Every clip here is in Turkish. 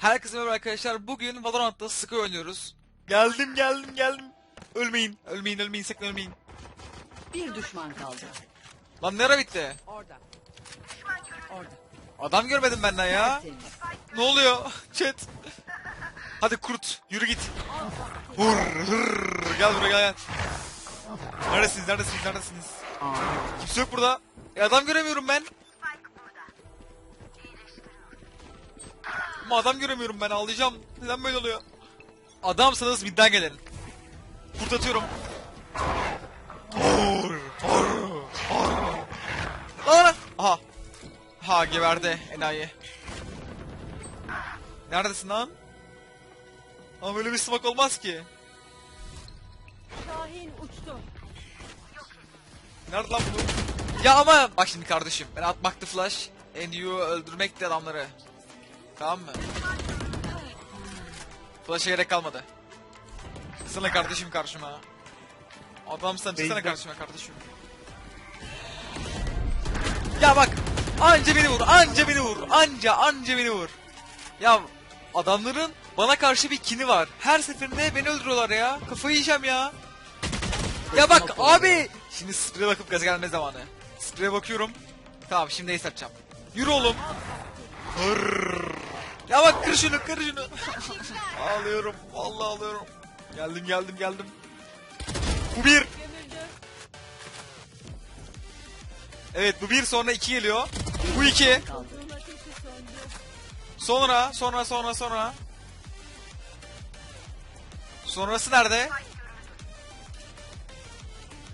Herkese merhaba arkadaşlar. Bugün Valorant'ta Sky oynuyoruz. Geldim geldim geldim. Ölmeyin. Ölmeyin ölmeyin sakın ölmeyin. Bir düşman kaldı. Lan nere bitti? Orada. Orada. Adam görmedim benden ya. Ne oluyor? Chat. Hadi kurt yürü git. Hur, hır. Gel buraya gel. Neredesiniz neredesiniz neredesiniz? Kimse yok burada. E, adam göremiyorum ben. Ama adam göremiyorum ben ağlayacağım. Neden böyle oluyor? Adamsanız midden gelin. Kurt atıyorum. Hur, hur, hur. Lan. Aha. Ha geberdi enayi. Neredesin lan? Ama böyle bir smoke olmaz ki. Şahin uçtu. Nerede lan bu? Ya ama bak şimdi kardeşim ben atmaktı flash and you öldürmekti adamları. Tamam mı? Flash'a gerek kalmadı. Çıksana kardeşim karşıma. Adamsan çıksana Beyza- karşıma kardeşim. Ya bak anca beni vur anca beni vur anca anca beni vur. Ya adamların bana karşı bir kini var. Her seferinde beni öldürüyorlar ya. Kafayı yiyeceğim ya. Ya bak abi. Şimdi spreye bakıp gaza gelme zamanı. Spreye bakıyorum. Tamam şimdi ace atacağım. Yürü oğlum. Hırrrr. Ya bak kır şunu kır şunu. ağlıyorum. Vallahi ağlıyorum. Geldim geldim geldim. Bu bir. Evet bu bir sonra iki geliyor. Bu iki. Sonra sonra sonra sonra. Sonrası nerede?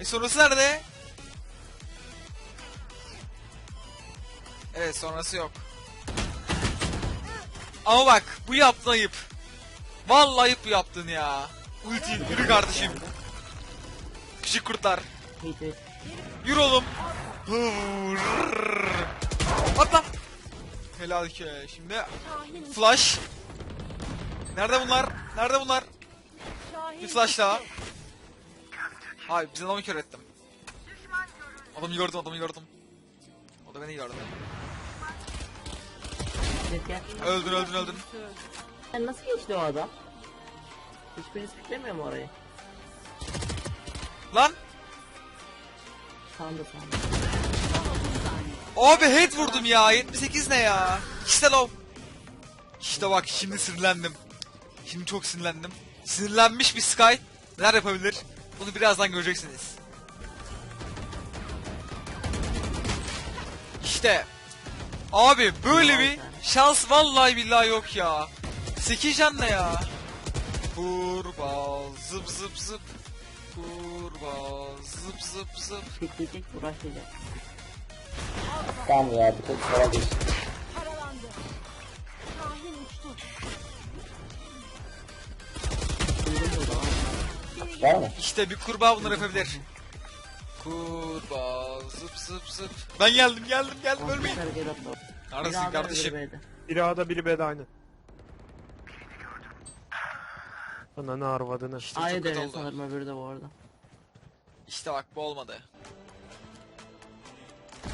E sonrası nerede? Evet sonrası yok. Ama bak bu yaptığın ayıp. Vallahi bu yaptın ya. Ulti yürü kardeşim. Küçük kurtlar. Yürü oğlum. Atla. Helal ki. Şimdi flash. Nerede bunlar? Nerede bunlar? Bir flash daha. Hayır biz adamı kör ettim. Adamı gördüm adamı gördüm. O da beni gördü. Öldün öldün öldün. Sen nasıl geçti o adam? Hiçbiriniz piklemiyor mu orayı? Lan! Sandı sandı. Abi head vurdum ya. 78 ne ya? İşte low. İşte bak şimdi sinirlendim. Şimdi çok sinirlendim. Sinirlenmiş bir Sky neler yapabilir? Bunu birazdan göreceksiniz. İşte. Abi böyle bir şans vallahi billahi yok ya. 8 can ne ya? Kurbağa zıp zıp zıp. Kurbağa zıp zıp zıp. Pikleyecek uğraşacak. Tamam ya bir tek para geç. Var mı? İşte bir kurbağa bunları yapabilir. Kurbağa zıp zıp zıp. Ben geldim geldim geldim ölmeyin. Neredesin Biri A'da, kardeşim? biri B'de. Biri A'da biri B'de aynı. Ananı arvadını. İşte çok A'yı kötü dönüyor oldu. sanırım öbürü de bu arada. İşte bak bu olmadı.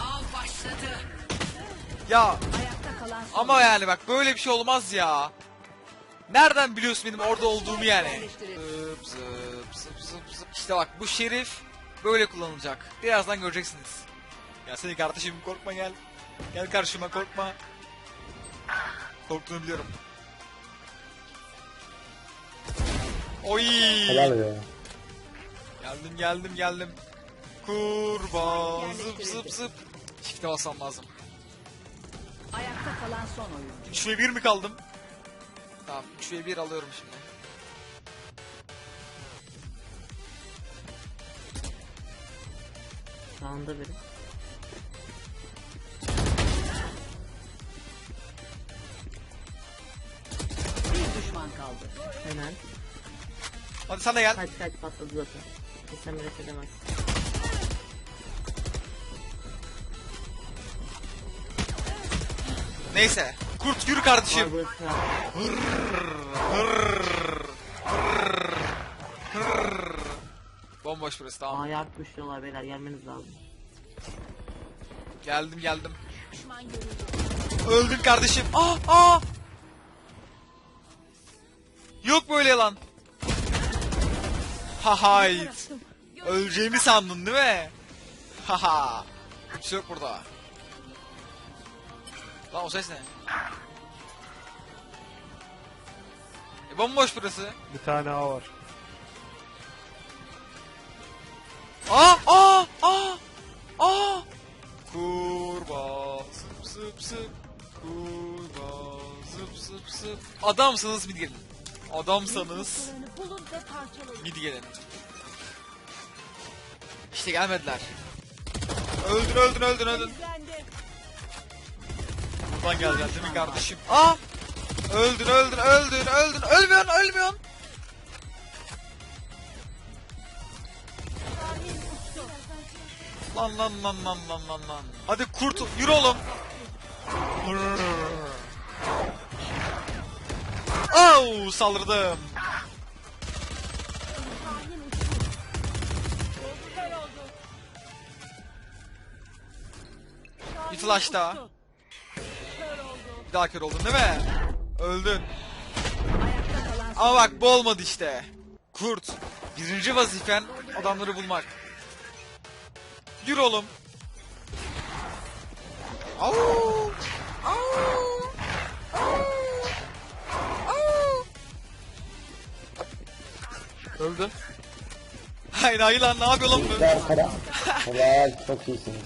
Av başladı. Ya Ayakta kalan son. ama yani bak böyle bir şey olmaz ya. Nereden biliyorsun benim orada olduğumu yani? Zıp zıp zıp zıp zıp. İşte bak bu şerif böyle kullanılacak. Birazdan göreceksiniz. Ya seni kardeşim korkma gel. Gel karşıma korkma. Korktuğunu biliyorum. Oy! Helal be. Geldim geldim geldim. Kurbağa zıp zıp zıp. Çifte basmam lazım. Ayakta kalan son oyuncu. 3 ve 1 mi kaldım? Tamam 3 ve 1 alıyorum şimdi. Sağında biri. Hadi sen de gel. Kaç kaç patladı zaten. Kesin bir edemez. Neyse. Kurt yürü kardeşim. Var. Bomboş burası tamam. A'ya kuşluyorlar beyler gelmeniz lazım. Geldim geldim. Öldün kardeşim. Ah ah. böyle lan. Hahayt. Öleceğimi sandın değil mi? Haha. Bir şey yok burada. Lan o ses ne? E bomboş burası. Bir tane A var. Aa aa aa aa. Kurbağa zıp zıp zıp. Kurbağa zıp zıp zıp. Adamsanız mid gelin. Adamsanız mid gelin. İşte gelmediler. Öldün öldün öldün öldün. Buradan geleceksin değil mi kardeşim? Aa! Öldün öldün öldün öldün. Ölmüyorsun ölmüyorsun. Lan lan lan lan lan lan lan. Hadi kurt yürü oğlum. Au saldırdım. Bir flash daha. Bir daha kör oldun değil mi? Öldün. Ama bak bu olmadı işte. Kurt. Birinci vazifen adamları bulmak. Yürü oğlum. Au! Öldü. Hayır hayır lan ne yapıyor lan bu? Arkada. Helal çok iyisiniz.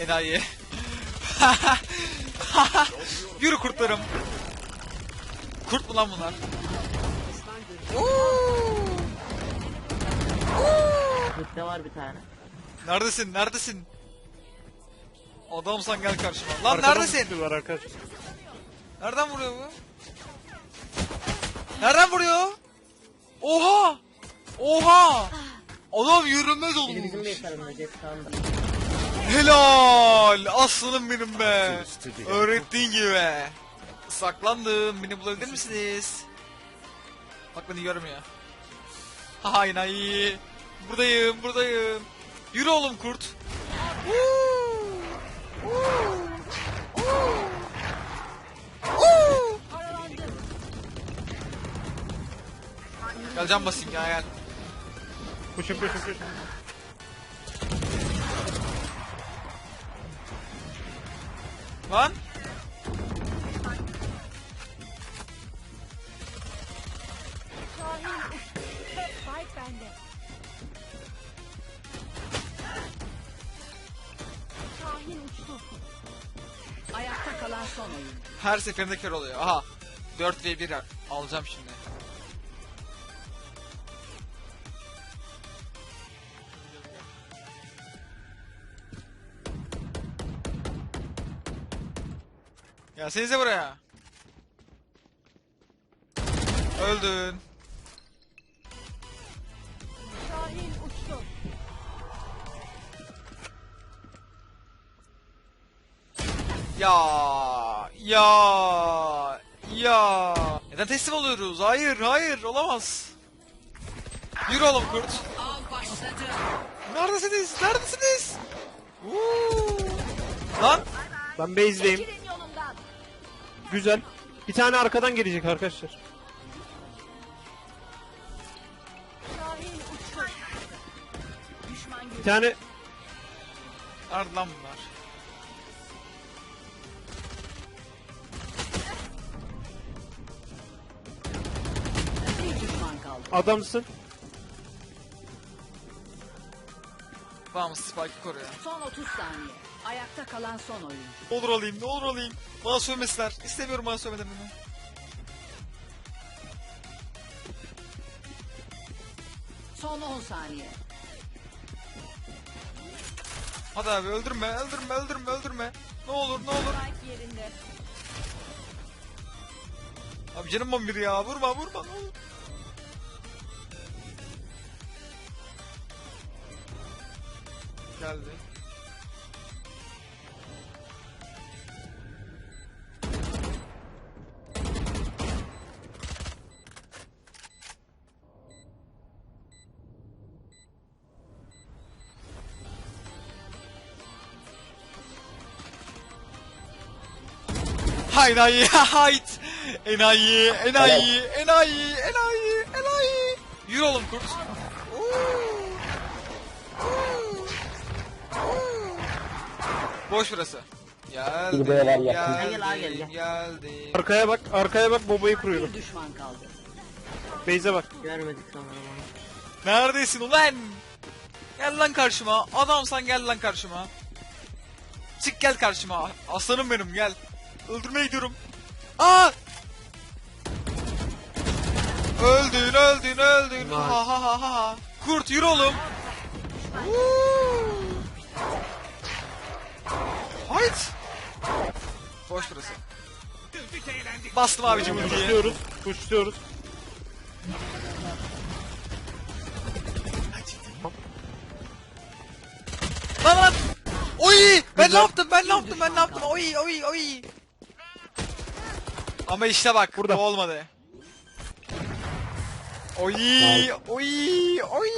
Enayi. Yürü kurtlarım. Kurt mu lan bunlar? Mitte var bir tane. Neredesin? Neredesin? Adamsan gel karşıma. Lan Arkadan neredesin? tutuyorlar arkadaş. Nereden vuruyor bu? Nereden vuruyor? Oha! Oha! Adam yürümez Biri bizim olmuş. Helal! Aslanım benim be. Öğrettiğin gibi. Saklandım. Beni bulabilir misiniz? Bak beni görmüyor. Haha enayi. Buradayım, buradayım. Yürü oğlum kurt. Woo! Woo! Woo! Gel can basayım ya gel. Koşun koşun koşun. Lan. ayakta kalan son oyun. Her seferinde kör oluyor. Aha. 4 v 1 alacağım şimdi. Gelsenize buraya. Öldün. Ya ya ya. Neden teslim oluyoruz? Hayır hayır olamaz. Yürü oğlum kurt. Neredesiniz? Neredesiniz? Uuu. Lan Ben base'deyim. Güzel. Bir tane arkadan gelecek arkadaşlar. Bir tane nerede lan bunlar? Bir düşman kaldı. adamsın. Tamam Spike'ı koruyor. Son 30 saniye. Ayakta kalan son oyun. Ne olur alayım ne olur alayım. Bana sövmesinler. İstemiyorum bana sövmelerini. Son 10 saniye. Hadi abi öldürme öldürme öldürme öldürme. Ne olur ne olur. Abi canım bomb biri ya vurma vurma ne olur. Geldi. Enayi, hayt. Enayi, enayi, enayi, enayi, enayi. Yürü oğlum kurt. Boş burası. Geldi, Bir böyle var yakın. geldi, Gel, gel, gel. geldi. Arkaya bak, arkaya bak bombayı kuruyorum. Düşman kaldı. Beyze bak. Görmedik onu. Neredesin ulan? Gel lan karşıma. Adamsan gel lan karşıma. Çık gel karşıma. Aslanım benim gel. Öldürmeye gidiyorum. Aa! Öldün öldün öldün. Ha ha ha ha ha. Kurt yürü oğlum. Hayt. Boş burası. Bastım abicim ultiyi. Kuşluyoruz, kuşluyoruz. Lan lan. Oy! Ben ne yaptım? Ben ne yaptım? Ben ne yaptım? Oy oy oy. Ama işte bak Burada. bu olmadı. Oy oy oy.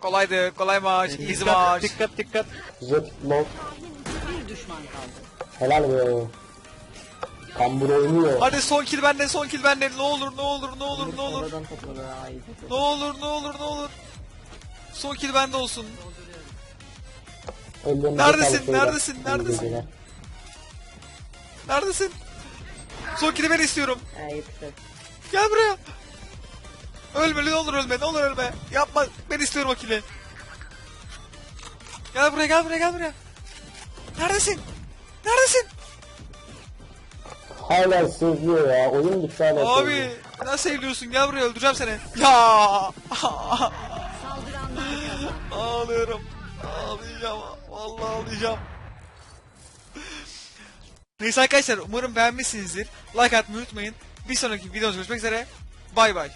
Kolaydı, kolay maç, easy Dikkat, maç. dikkat, dikkat. Jet low. Bir düşman kaldı. Helal be. Kambur oynuyor. Hadi son kill bende, son kill bende. Ne olur, ne olur, ne olur, ne olur. Ne olur, ne olur, ne olur. Son kill bende olsun. Neredesin, neredesin, neredesin? Neredesin? Son kill'i ben istiyorum. Ha yetişti. Gel buraya. Ölme ne olur ölme ne olur ölme. Yapma ben istiyorum o kili. Gel buraya gel buraya gel buraya. Neredesin? Neredesin? Hala seviyor ya. Oyun bitti hala seviyor. Abi nasıl seviliyorsun gel buraya öldüreceğim seni. Ya ağlıyorum. Ağlayacağım. Vallahi ağlayacağım. Neyse arkadaşlar umarım beğenmişsinizdir. Like atmayı unutmayın. Bir sonraki videomuzda görüşmek üzere. Bay bay.